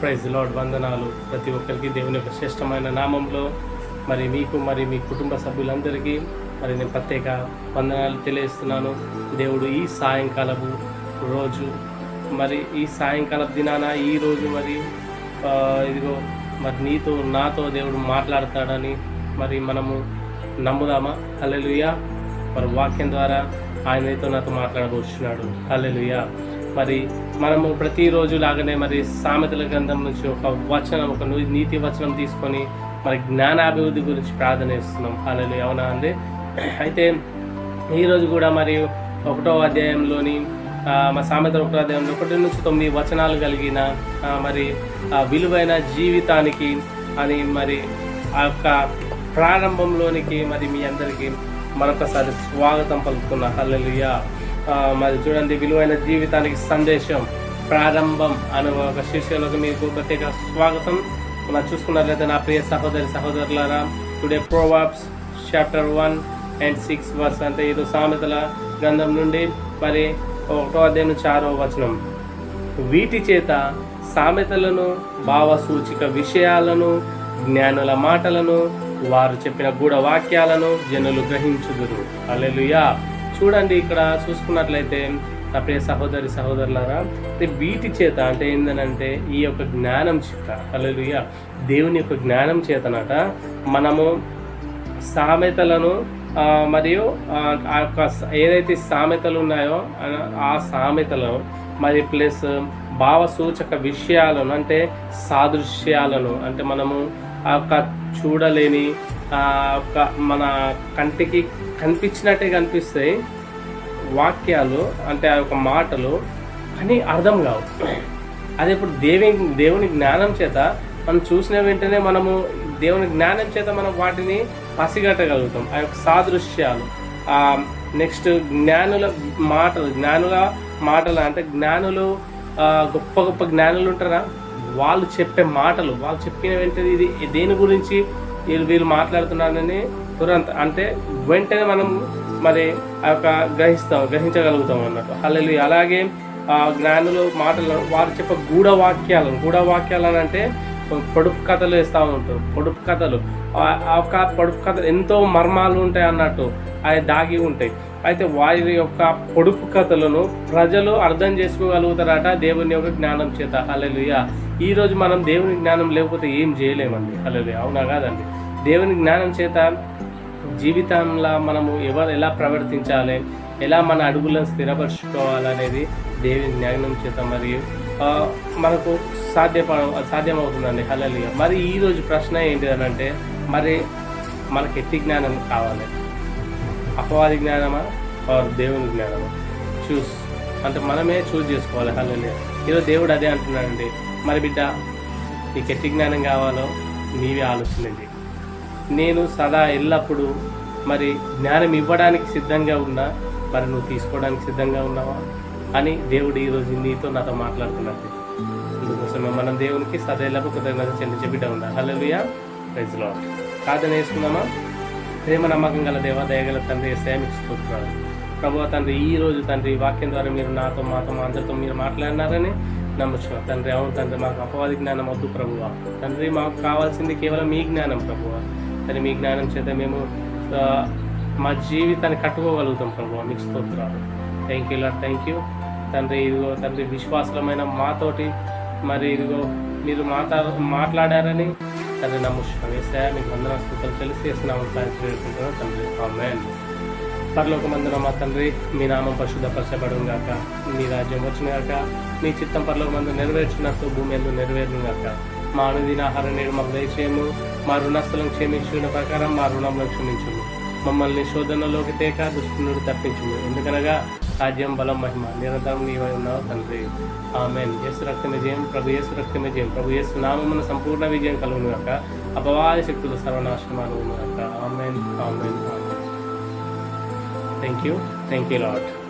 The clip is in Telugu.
ప్రైజ్ లాడ్ వందనాలు ప్రతి ఒక్కరికి దేవుని యొక్క శ్రేష్టమైన నామంలో. మరి మీకు మరి మీ కుటుంబ సభ్యులందరికీ మరి నేను ప్రత్యేక వందనాలు తెలియజేస్తున్నాను. దేవుడు ఈ సాయంకాలపు రోజు మరి ఈ సాయంకాల దినాన ఈ రోజు మరి ఇదిగో మరి నీతో నాతో దేవుడు మాట్లాడతాడని మరి మనము నమ్ముదామా? హల్లెలూయా. మరి వాక్యం ద్వారా ఆయనతో నాతో మాట్లాడబోతున్నాడు హల్లెలూయా. మరి మనము ప్రతిరోజు లాగానే మరి సామెతల గ్రంథం నుంచి ఒక వచనం ఒక నీతి వచనం తీసుకొని మరి జ్ఞానాభివృద్ధి గురించి ప్రార్థన ఇస్తున్నాం అలలు అవునా అండి? అయితే ఈరోజు కూడా మరి ఒకటో అధ్యాయంలోని మా సామెతల ఒకటో అధ్యాయంలో ఒకటి నుంచి తొమ్మిది వచనాలు కలిగిన మరి విలువైన జీవితానికి అని మరి ఆ యొక్క ప్రారంభంలోనికి మరి మీ అందరికీ మరొకసారి స్వాగతం పలుకుతున్న. హల్లెలుయా. మరి చూడండి విలువైన జీవితానికి సందేశం ప్రారంభం అనే ఒక శిష్యులకు మీకు ప్రత్యేక స్వాగతం. మనం చూసుకున్నట్లయితే నా ప్రియ సహోదరి సహోదరులారా today Proverbs chapter one and six verse అంటే ఇది సామెతల గ్రంథం నుండి మరి ఒకటో అధ్యాయం నుంచి ఆరో వచనం. వీటి చేత సామెతలను భావసూచిక విషయాలను జ్ఞానుల మాటలను వారు చెప్పిన గూఢ వాక్యాలను జనులు గ్రహించుదురు. అల్లెలుయా చూడండి ఇక్కడ చూసుకున్నట్లయితే నా ప్రియ సహోదరి సహోదరులారా అంటే వీటి చేత అంటే ఏందనంటే ఈ యొక్క జ్ఞానం చేత అలలుయ దేవుని యొక్క జ్ఞానం చేతనట మనము సామెతలను మరియు ఆ యొక్క ఏదైతే సామెతలు ఉన్నాయో ఆ- సామెతలను మరి ప్లస్ భావ సూచక విషయాలను అంటే సాదృశ్యాలను అంటే మనము ఆ యొక్క చూడలేని ఆ యొక్క మన కంటికి కనిపించినట్టే కనిపిస్తాయి వాక్యాలు అంటే ఆ యొక్క మాటలు కానీ అర్థం కావు. అదే ఇప్పుడు దేవి దేవుని జ్ఞానం చేత మనం చూసిన వెంటనే మనము దేవుని జ్ఞానం చేత మనం వాటిని పసిగట్టగలుగుతాం. ఆ యొక్క సాదృశ్యాలు నెక్స్ట్ జ్ఞానుల మాటలు జ్ఞానుల మాటలు అంటే జ్ఞానులు గొప్ప గొప్ప జ్ఞానులు ఉంటారా? వాళ్ళు చెప్పే మాటలు వాళ్ళు చెప్పిన వెంటనే ఇది దేని గురించి వీళ్ళు వీళ్ళు మాట్లాడుతున్నారని తురంత అంటే వెంటనే మనం మరి ఆ యొక్క గ్రహిస్తాం గ్రహించగలుగుతాం అన్నట్టు. హల్లెలూయా. అలాగే ఆ జ్ఞానులు మాటలు వారు చెప్పే గూఢ వాక్యాలను గూఢ వాక్యాలు అని అంటే పొడుపు కథలు వేస్తూ ఉంటారు. పొడుపు కథలు. ఆ- పొడుపు కథలు ఎంతో మర్మాలు ఉంటాయి అన్నట్టు. అవి దాగి ఉంటాయి. అయితే వారి యొక్క పొడుపు కథలను ప్రజలు అర్థం చేసుకోగలుగుతారట దేవుని యొక్క జ్ఞానం చేత. హల్లెలూయా. ఈరోజు మనం దేవుని జ్ఞానం లేకపోతే ఏం చేయలేమండి. హల్లెలూయా. అవునా కాదండి? దేవుని జ్ఞానం చేత జీవితంలో మనము ఎవరు ఎలా ప్రవర్తించాలి ఎలా మన అడుగులను స్థిరపరచుకోవాలనేది దేవుని జ్ఞానం చేత మరియు మనకు సాధ్యప సాధ్యమవుతుందండి. హలలిగా మరి ఈరోజు ప్రశ్న ఏంటి అని అంటే మరి మనకి ఎట్టి జ్ఞానం కావాలి? అపవాది జ్ఞానమా? ఆర్ దేవుని జ్ఞానమా? చూస్ అంటే మనమే చూస్ చేసుకోవాలి. హలలి ఈరోజు దేవుడు అదే అంటున్నాడండి. మరి బిడ్డ నీకు ఎట్టి జ్ఞానం కావాలో నీవే ఆలోచించండి నేను సదా ఎల్లప్పుడూ మరి జ్ఞానం ఇవ్వడానికి సిద్ధంగా ఉన్నా మరి నువ్వు తీసుకోవడానికి సిద్ధంగా ఉన్నావా? అని దేవుడు ఈరోజు నీతో నాతో మాట్లాడుతున్నాడు. అందుకోసమే మనం దేవునికి సదా ఎల్లప్పుడు కృతజ్ఞత చెల్లించే బిడ్డ ఉండాలి. హల్లెలూయా ప్రైజ్ లార్డ్ ప్రార్థన చేసుకుందామా? ప్రేమ నమ్మకం గల దేవ దయగల తండ్రి సేమికి ప్రభు తండ్రి ఈ రోజు తండ్రి వాక్యం ద్వారా మీరు నాతో మాతో మా అందరితో మీరు మాట్లాడినారని నమ్ముచున్నాం. తండ్రి అవును తండ్రి మాకు అపవాది జ్ఞానం వద్దు ప్రభువ. తండ్రి మాకు కావాల్సింది కేవలం మీ జ్ఞానం ప్రభువా. కానీ మీ జ్ఞానం చేత మేము మా జీవితాన్ని కట్టుకోగలుగుతాం ప్రభు. మీకు స్తోత్రాలు. Thank you Lord thank you తండ్రి ఇదిగో తండ్రి విశ్వాసమైన మాతోటి మరి ఇదిగో మీరు మాట్లా మాట్లాడారని తండ్రి నమ్ముచున్నాం వేసా. మీకు వందన స్థుతులు తెలిసి వేస్తున్నాము. వేడుకుంటున్నాం తండ్రి. ఆమేన్ పరలోకమందున మా తండ్రి మీ నామం పరిశుద్ధపరచబడును గాక. మీ రాజ్యం వచ్చిన గాక మీ చిత్తం పరలోకమందు నెరవేర్చినట్టు భూమి ఎందు నెరవేరును గాక. మా అనుదిన ఆహారం నేడు మాకు దయచేయము. మా రుణస్థలం క్షమించిన ప్రకారం మా రుణంలో క్షమించము. మమ్మల్ని శోధనలోకి తేక దుష్టునుడు తప్పించుము. ఎందుకనగా రాజ్యం బలం మహిమ నిరంతరం నీవై ఉన్నావు తండ్రి. ఆమెన్. యేసు రక్త విజయం ప్రభు యేసు రక్త విజయం ప్రభు యేసు నామమున సంపూర్ణ విజయం కలుగును గాక. అపవాద శక్తులు సర్వనాశనమాను గాక. Amen. Amen. Amen. Thank you thank you lot